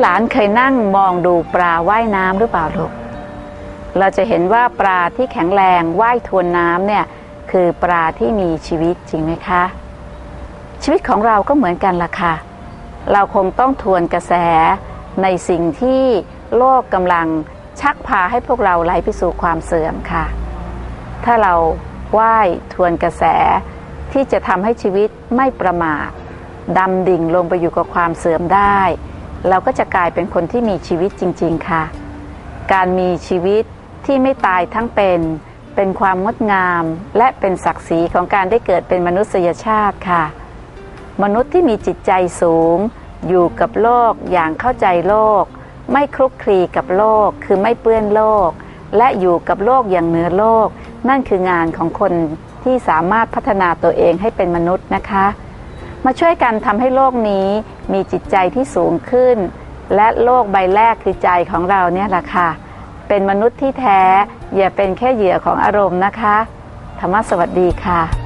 หลานๆเคยนั่งมองดูปลาว่ายน้ำหรือเปล่าลูก เราจะเห็นว่าปลาที่แข็งแรงว่ายทวนน้ำเนี่ยคือปลาที่มีชีวิตจริงไหมคะ ชีวิตของเราก็เหมือนกันล่ะค่ะ เราคงต้องทวนกระแสในสิ่งที่โลกกำลังชักพาให้พวกเราไหลไปสู่ความเสื่อมค่ะ ถ้าเราว่ายทวนกระแสที่จะทำให้ชีวิตไม่ประมาทดำดิ่งลงไปอยู่กับความเสื่อมได้ เราก็จะกลายเป็นคนที่มีชีวิตจริง ๆ ค่ะ การมีชีวิตที่ไม่ตายทั้งเป็น เป็นความงดงาม และเป็นศักดิ์ศรีของการได้เกิดเป็นมนุษยชาติค่ะ มนุษย์ที่มีจิตใจสูง อยู่กับโลกอย่างเข้าใจโลก ไม่คลุกคลีกับโลกคือไม่เปื้อนโลก และอยู่กับโลกอย่างเหนือโลก นั่นคืองานของคนที่สามารถพัฒนาตัวเองให้เป็นมนุษย์นะคะ มาช่วยกันทำให้โลกนี้มีจิตใจที่สูงขึ้น และโลกใบแรกคือใจของเราเนี่ยแหละค่ะ เป็นมนุษย์ที่แท้ อย่าเป็นแค่เหยื่อของอารมณ์นะคะ ธรรมะสวัสดีค่ะ